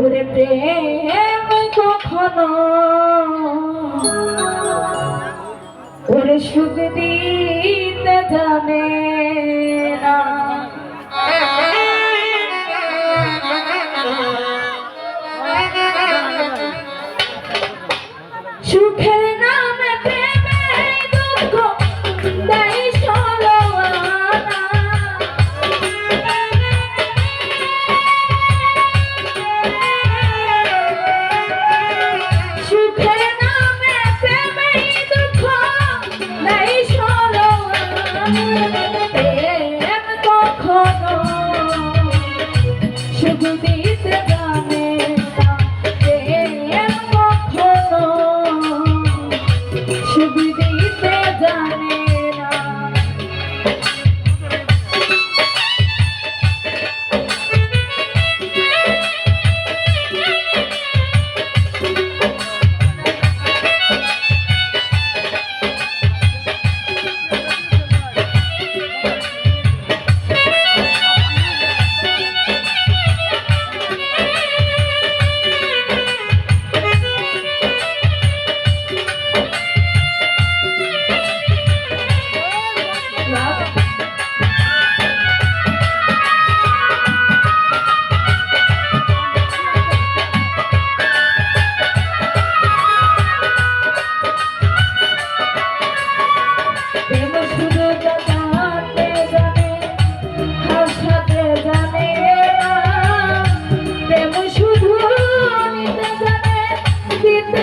বাবুর কখনো ওর সুখ দিতে জানে না। সুখে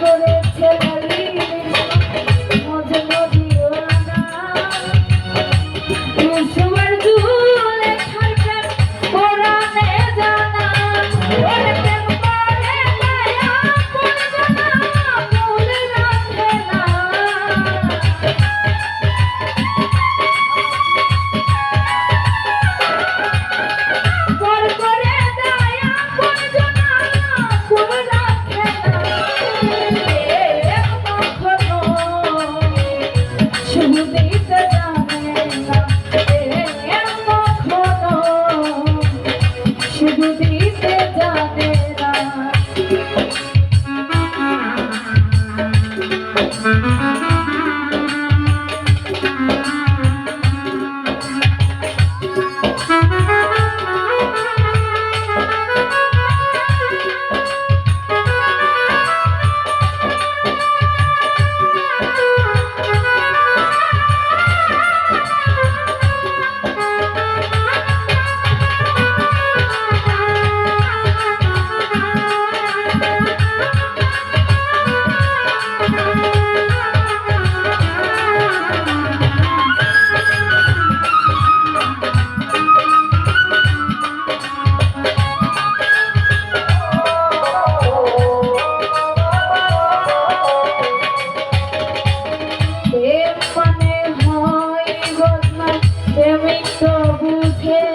gonna tell প্রেমিক তো বুঝে না